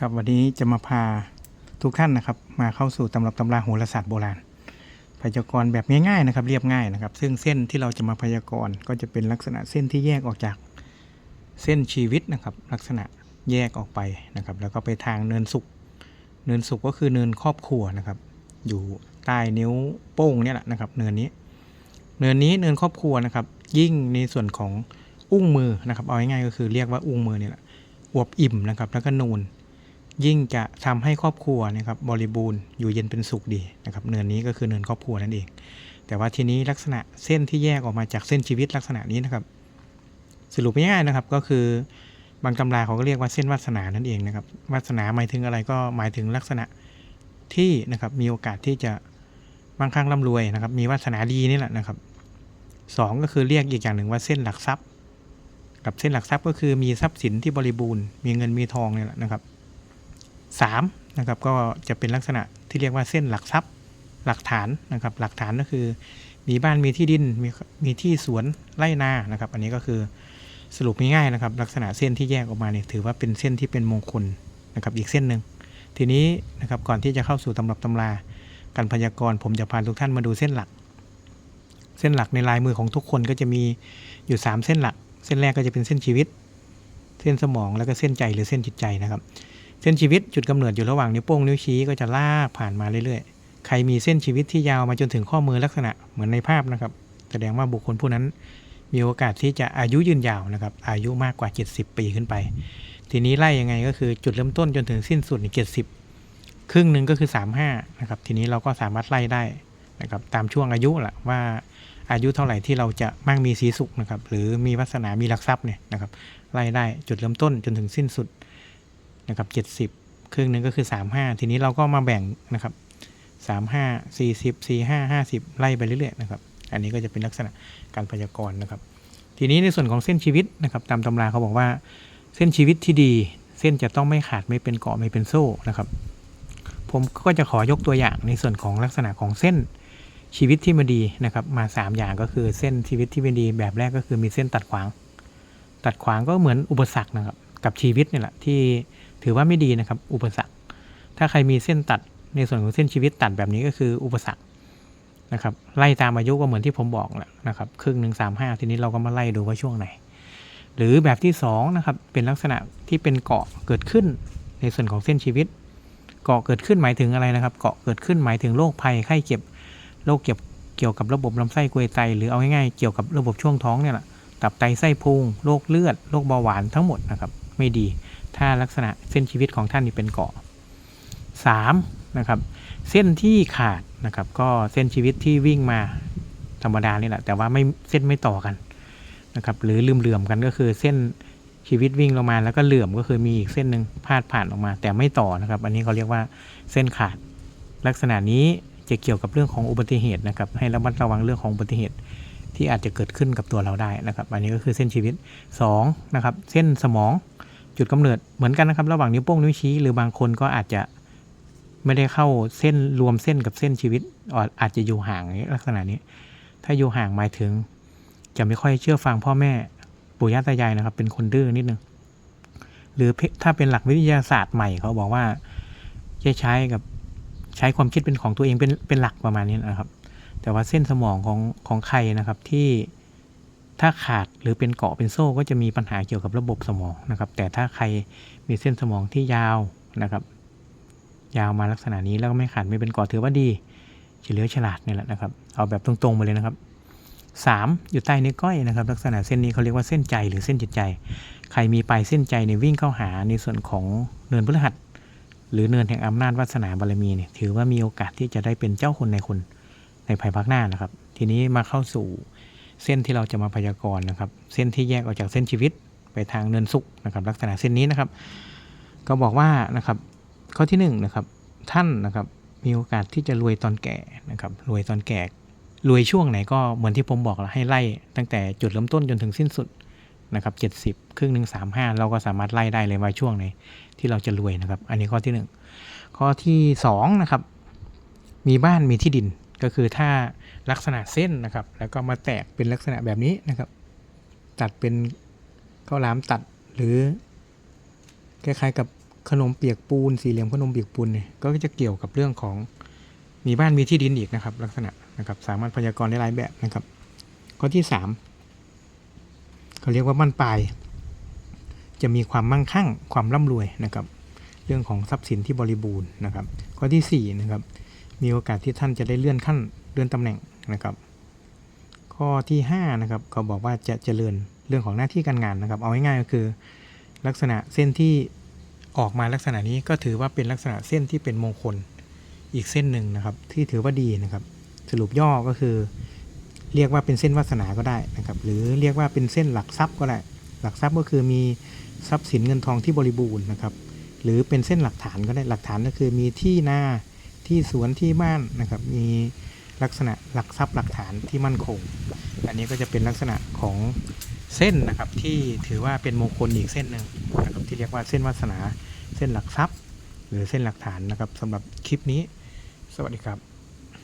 ครับวันนี้จะมาพาทุกท่านนะครับ มาเข้าสู่ตำรับตำราโหราศาสตร์โบราณ พยากรณ์แบบง่ายๆนะครับเรียบง่ายนะครับ ซึ่งเส้นที่เราจะมาพยากรณ์ก็จะเป็นลักษณะเส้นที่แยกออกจากเส้นชีวิตนะครับ ลักษณะแยกออกไปนะครับ แล้วก็ไปทางเนินสุขเนินสุขก็คือเนินครอบครัวนะครับ อยู่ใต้นิ้วโป้งเนี่ยแหละนะครับ เนินนี้ เนินนี้เนินครอบครัวนะครับ ยิ่งในส่วนของอุ้งมือนะครับเอาง่ายๆก็คือเรียกว่าอุ้งมือเนี่ยแหละอวบอิ่มนะครับ แล้วก็นูน ยิ่งจะทำให้ครอบครัวนะครับบริบูรณ์อยู่เย็นเป็นสุขดีนะครับเนินนี้ก็คือเนินครอบครัวนั่นเอง แต่ว่าทีนี้ลักษณะเส้นที่แยกออกมาจากเส้นชีวิตลักษณะนี้นะครับ สรุปง่ายๆนะครับก็คือบางตำราเขาก็เรียกว่าเส้นวาสนานั่นเองนะครับวาสนาหมายถึงอะไรก็หมายถึงลักษณะที่นะครับมีโอกาสที่จะมั่งคั่งร่ำรวยนะครับ มีวาสนาดีนี่แหละนะครับสองก็คือเรียกอีกอย่างหนึ่งว่าเส้นหลักทรัพย์ กับเส้นหลักทรัพย์ก็คือมีทรัพย์สินที่บริบูรณ์ มีเงินมีทองเนี่ยแหละนะครับ สามนะครับก็จะเป็นลักษณะที่เรียกว่าเส้นหลักทรัพย์หลักฐานนะครับหลักฐานก็คือ มีบ้านมีที่ดินมีมีที่สวนไร่นานะครับ อันนี้ก็คือสรุปง่ายๆนะครับ ลักษณะเส้นที่แยกออกมาเนี่ยถือว่าเป็นเส้นที่เป็นมงคลนะครับอีกเส้นหนึ่งทีนี้นะครับก่อนที่จะเข้าสู่ตำรับตำราการพยากรณ์ผมจะพาทุกท่านมาดูเส้นหลัก เส้นหลักในลายมือของทุกคนก็จะมีอยู่ 3 เส้นหลัก เส้นแรกก็จะเป็นเส้นชีวิต เส้นสมองแล้วก็เส้นใจหรือเส้นจิตใจนะครับ เส้นชีวิตจุดกำเนิดอยู่ระหว่างนิ้วโป้งนิ้วชี้ก็จะลากผ่านมาเรื่อยๆ ใครมีเส้นชีวิตที่ยาวมาจนถึงข้อมือลักษณะเหมือนในภาพนะครับ แสดงว่าบุคคลผู้นั้น มีโอกาสที่จะอายุยืนยาวนะครับ อายุมากกว่า 70 ปีขึ้นไป ทีนี้ไล่ยังไงก็คือจุดเริ่มต้นจนถึงสิ้นสุดใน70ครึ่งหนึ่งก็คือ 35นะครับ ทีนี้เราก็สามารถไล่ได้นะครับตามช่วงอายุแหละว่าอายุเท่าไหร่ที่เราจะมั่งมีสีสุขนะครับ หรือมีวาสนามีหลักทรัพย์เนี่ยนะครับไล่ได้จุดเริ่มต้นจนถึงสิ้นสุด นะครับเจ็ดสิบครึ่งหนึ่งก็คือสามห้าทีนี้เราก็มาแบ่งนะครับสามห้าสี่สิบสี่ห้าห้าสิบไล่ไปเรื่อยๆนะครับ อันนี้ก็จะเป็นลักษณะการพยากรณ์นะครับ ทีนี้ในส่วนของเส้นชีวิตนะครับ ตามตำราเขาบอกว่า เส้นชีวิตที่ดี เส้นจะต้องไม่ขาดไม่เป็นเกาะไม่เป็นโซ่นะครับ ผมก็จะขอยกตัวอย่างในส่วนของลักษณะของเส้นชีวิตที่มันดีนะครับมาสามอย่างก็คือเส้นชีวิตที่ไม่ดีแบบแรกก็คือมีเส้นตัดขวาง ตัดขวางก็เหมือนอุปสรรคนะครับกับชีวิตนี่แหละที่ ถือว่าไม่ดีนะครับ อุปสรรค ถ้าใครมีเส้นตัดในส่วนของเส้นชีวิตตัดแบบนี้ก็คืออุปสรรคนะครับ ไล่ตามอายุก็เหมือนที่ผมบอกแหละนะครับ ครึ่งหนึ่งสามห้าทีนี้เราก็มาไล่ดูว่าช่วงไหน หรือแบบที่สองนะครับ เป็นลักษณะที่เป็นเกาะเกิดขึ้นในส่วนของเส้นชีวิต เกาะเกิดขึ้นหมายถึงอะไรนะครับ เกาะเกิดขึ้นหมายถึงโรคภัยไข้เจ็บ โรคเกี่ยวเกี่ยวกับระบบลำไส้กลวยไต หรือเอาง่ายๆเกี่ยวกับระบบช่วงท้องเนี่ยแหละ ตับไตไส้พุง โรคเลือด โรคเบาหวานทั้งหมดนะครับ ไม่ดี ถ้าลักษณะเส้นชีวิตของท่านนี่เป็นเกาะ3นะครับเส้นที่ขาดนะครับก็เส้นชีวิตที่วิ่งมาธรรมดานี่แหละแต่ว่าไม่เส้นไม่ต่อกันนะครับหรือลืมเหลื่อมกันก็คือเส้นชีวิตวิ่งลงมาแล้วก็เหลื่อมก็คือมีอีกเส้นหนึ่งพาดผ่านออกมา แต่ไม่ต่อนะครับ อันนี้เขาเรียกว่าเส้นขาด ลักษณะนี้จะเกี่ยวกับเรื่องของอุบัติเหตุนะครับให้ระมัดระวังเรื่องของอุบัติเหตุที่อาจจะเกิดขึ้นกับตัวเราได้นะครับ อันนี้ก็คือเส้นชีวิต2นะครับเส้นสมอง จุดกำเนิดเหมือนกันนะครับ ระหว่างนิ้วโป้งนิ้วชี้ หรือบางคนก็อาจจะไม่ได้เข้าเส้นรวมเส้นกับเส้นชีวิตอาจจะอยู่ห่างลักษณะนี้ ถ้าอยู่ห่างหมายถึง จะไม่ค่อยเชื่อฟังพ่อแม่ปู่ย่าตายายนะครับ เป็นคนดื้อนิดนึงหรือถ้าเป็นหลักวิทยาศาสตร์ใหม่เขาบอกว่าจะใช้กับใช้ความคิดเป็นของตัวเองเป็นเป็นหลักประมาณนี้นะครับ แต่ว่าเส้นสมองของของใครนะครับที่ ถ้าขาดหรือเป็นเกาะเป็นโซ่ก็จะมีปัญหาเกี่ยวกับระบบสมองนะครับ แต่ถ้าใครมีเส้นสมองที่ยาวนะครับ ยาวมาลักษณะนี้แล้วก็ไม่ขาดไม่เป็นเกาะถือว่าดีเฉลียวฉลาดนี่แหละนะครับ เอาแบบตรงๆไปเลยนะครับสามอยู่ใต้นิ้วก้อยนะครับ ลักษณะเส้นนี้เขาเรียกว่าเส้นใจหรือเส้นจิตใจ ใครมีปลายเส้นใจในวิ่งเข้าหาในส่วนของเนินพฤหัส หรือเนินแห่งอำนาจวาสนาบารมีเนี่ยถือว่ามีโอกาสที่จะได้เป็นเจ้าคนในคนในภายภาคหน้านะครับ ทีนี้มาเข้าสู่ เส้นที่เราจะมาพยากรณ์นะครับ เส้นที่แยกออกจากเส้นชีวิตไปทางเนินสุขนะครับ ลักษณะเส้นนี้นะครับ ก็บอกว่านะครับข้อที่1นนะครับท่านนะครับมีโอกาสที่จะรวยตอนแก่นะครับรวยตอนแก่รวยช่วงไหนก็เหมือนที่ผมบอกล้วให้ไล่ ตั้งแต่จุดเริ่มต้นจนถึงสิ้นสุดนะครับเจ็ดสิบครึ่งหนึ่งสามห้าเราก็สามารถไล่ได้เลยว่าช่วงไหนที่เราจะรวยนะครับ อันนี้ข้อที่หนึ่งข้อที่สองนะครับมีบ้านมีที่ดิน ก็คือถ้าลักษณะเส้นนะครับ แล้วก็มาแตกเป็นลักษณะแบบนี้นะครับ ตัดเป็นข้าวหลามตัดหรือคล้ายๆกับขนมเปียกปูนสี่เหลี่ยมขนมเปียกปูนเนี่ยก็จะเกี่ยวกับเรื่องของมีบ้านมีที่ดินอีกนะครับ ลักษณะนะครับสามารถพยากรณ์ได้หลายแบบนะครับ ข้อที่สามเขาเรียกว่าบ้านปลาย จะมีความมั่งคั่งความร่ำรวยนะครับ เรื่องของทรัพย์สินที่บริบูรณ์นะครับ ข้อที่สี่นะครับ มีโอกาสที่ท่านจะได้เลื่อนขั้นเลื่อนตำแหน่งนะครับ ข้อที่ห้านะครับเขาบอกว่าจะเจริญเรื่องของหน้าที่การงานนะครับ เอาง่ายๆก็คือ ลักษณะเส้นที่ออกมาลักษณะนี้ก็ถือว่าเป็นลักษณะเส้นที่เป็นมงคลอีกเส้นหนึ่งนะครับ ที่ถือว่าดีนะครับ สรุปย่อก็คือ เรียกว่าเป็นเส้นวาสนาก็ได้นะครับ หรือเรียกว่าเป็นเส้นหลักทรัพย์ก็ได้ หลักทรัพย์ก็คือมีทรัพย์สินเงินทองที่บริบูรณ์นะครับ หรือเป็นเส้นหลักฐานก็ได้หลักฐานก็คือมีที่นา ที่สวนที่บ้านนะครับ มีลักษณะหลักทรัพย์หลักฐานที่มั่นคง อันนี้ก็จะเป็นลักษณะของเส้นนะครับที่ถือว่าเป็นมงคลอีกเส้นหนึ่งนะครับที่เรียกว่าเส้นวาสนา เส้นหลักทรัพย์ หรือเส้นหลักฐานนะครับสำหรับคลิปนี้ สวัสดีครับ